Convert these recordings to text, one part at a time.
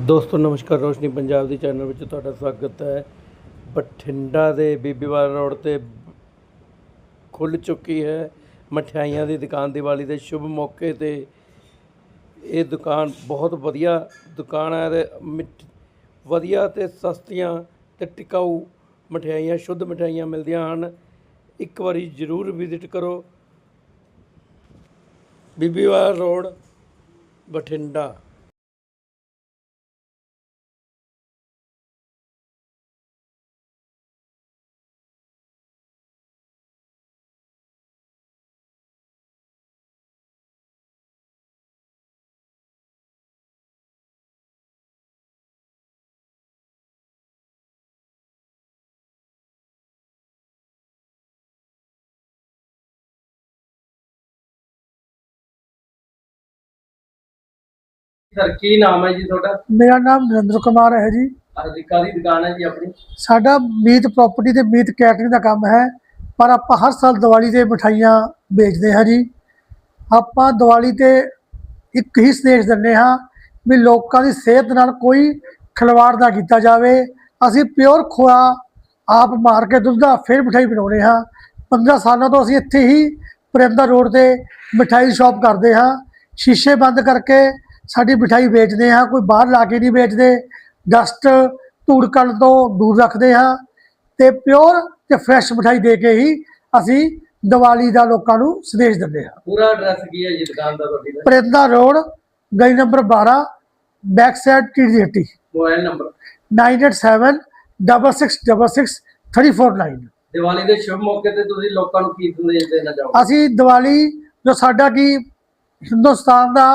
ਦੋਸਤੋ, ਨਮਸਕਾਰ, ਰੋਸ਼ਨੀ ਪੰਜਾਬ ਦੀ ਚੈਨਲ ਵਿੱਚ ਤੁਹਾਡਾ ਸਵਾਗਤ ਹੈ। ਬਠਿੰਡਾ ਦੇ ਬੀਬੀਵਾਲ ਰੋਡ ਤੇ ਖੁੱਲ ਚੁੱਕੀ ਹੈ ਮਠਿਆਈਆਂ ਦੀ ਦੁਕਾਨ ਦੀਵਾਲੀ ਦੇ ਸ਼ੁਭ ਮੌਕੇ ਤੇ। ਇਹ ਦੁਕਾਨ ਬਹੁਤ ਵਧੀਆ ਦੁਕਾਨ ਹੈ ਤੇ ਮਿੱਠ- ਵਧੀਆ ਤੇ ਸਸਤੀਆਂ ਤੇ ਟਿਕਾਊ ਮਠਿਆਈਆਂ, ਸ਼ੁੱਧ ਮਠਿਆਈਆਂ ਮਿਲਦੀਆਂ ਹਨ। ਇੱਕ ਵਾਰੀ ਜ਼ਰੂਰ ਵਿਜ਼ਿਟ ਕਰੋ। ਬੀਬੀਵਾਲ ਰੋਡ, ਬਠਿੰਡਾ। ਸਰ ਕੀ ਨਾਮ ਹੈ ਜੀ ਤੁਹਾਡਾ? ਮੇਰਾ ਨਾਮ ਨਰਿੰਦਰ ਕੁਮਾਰ ਹੈ ਜੀ। ਅੱਜ ਕਾਦੀ ਦੁਕਾਨ ਹੈ ਜੀ ਆਪਣੀ? ਸਾਡਾ ਮੀਤ ਪ੍ਰਾਪਰਟੀ ਤੇ ਮੀਤ ਕੈਟਰਿੰਗ ਦਾ ਕੰਮ ਹੈ ਪਰ ਆਪਾਂ ਹਰ ਸਾਲ ਦੀਵਾਲੀ ਤੇ ਮਠਾਈਆਂ ਵੇਚਦੇ ਹਾਂ ਜੀ। ਆਪਾਂ ਦੀਵਾਲੀ ਤੇ ਇੱਕ ਹੀ ਸੰਦੇਸ਼ ਦਿੰਦੇ ਹਾਂ ਵੀ ਲੋਕਾਂ ਦੀ ਸਿਹਤ ਨਾਲ ਕੋਈ ਖਿਲਵਾੜ ਨਾ ਕੀਤਾ ਜਾਵੇ। ਅਸੀਂ ਪਿਓਰ ਖੋਆ ਆਪ ਮਾਰ ਕੇ ਦੁੱਧ ਦਾ ਫਿਰ ਮਠਾਈ ਬਣਾਉਂਦੇ ਹਾਂ। 15 ਸਾਲਾਂ ਤੋਂ ਅਸੀਂ ਇੱਥੇ ਹੀ ਪ੍ਰਿੰਦਾ ਰੋਡ ਤੇ ਮਠਾਈ ਸ਼ਾਪ ਕਰਦੇ ਹਾਂ। ਸ਼ੀਸ਼ੇ ਬੰਦ ਕਰਕੇ ਸਾਡੀ ਮਠਾਈ ਵੇਚਦੇ ਹਾਂ ਕੋਈ ਬਾਹਰ ਲਾ ਕੇ ਨਹੀਂ ਵੇਚਦੇ। ਡਸਟ ਧੂੜ ਕਣ ਤੋਂ ਦੂਰ ਰੱਖਦੇ ਹਾਂ ਤੇ ਪਿਓਰ ਤੇ ਫਰੈਸ਼ ਮਠਾਈ ਦੇ ਕੇ ਹੀ ਅਸੀਂ ਦੀਵਾਲੀ ਦਾ ਲੋਕਾਂ ਨੂੰ ਸੰਦੇਸ਼ ਦਿੰਦੇ ਹਾਂ। ਪੂਰਾ ਐਡਰੈਸ ਕੀ ਹੈ ਜੀ ਦੁਕਾਨ ਦਾ ਤੁਹਾਡੀ ਦਾ? ਪ੍ਰਿੰਦਾ ਰੋਡ ਗਲੀ ਨੰਬਰ 12 ਬੈਕ ਸਾਈਡ ਟੀਡੀ ਮੋਬਾਈਲ ਨੰਬਰ। 987 6666 349 ਦੀਵਾਲੀ ਦੇ ਸ਼ੁਭ ਮੌਕੇ ਤੇ ਤੁਸੀਂ ਲੋਕਾਂ ਨੂੰ ਕੀ ਸੰਦੇਸ਼ ਦੇਣਾ ਚਾਹੋਗੇ? ਅਸੀਂ ਦੀਵਾਲੀ ਜੋ ਸਾਡਾ ਕੀ ਹਿੰਦੁਸਤਾਨ ਦਾ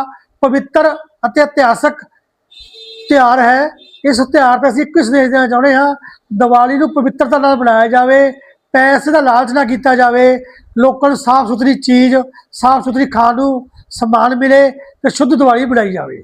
ਪਵਿੱਤਰ ਅਤੇ ਇਤਿਹਾਸਕ ਤਿਉਹਾਰ ਹੈ। ਇਸ ਤਿਉਹਾਰ ਤੇ ਅਸੀਂ ਇੱਕ ਹੀ ਸੰਦੇਸ਼ ਦੇਣਾ ਚਾਹੁੰਦੇ ਹਾਂ, ਦੀਵਾਲੀ ਨੂੰ ਪਵਿੱਤਰਤਾ ਨਾਲ ਮਨਾਇਆ ਜਾਵੇ, ਪੈਸੇ ਦਾ ਲਾਲਚ ਨਾ ਕੀਤਾ ਜਾਵੇ, ਲੋਕਾਂ ਨੂੰ ਸਾਫ਼ ਸੁਥਰੀ ਚੀਜ਼ ਸਾਫ਼ ਸੁਥਰੀ ਖਾਣ ਨੂੰ ਸਮਾਨ ਮਿਲੇ ਤੇ ਸ਼ੁੱਧ ਦੀਵਾਲੀ ਬਣਾਈ ਜਾਵੇ।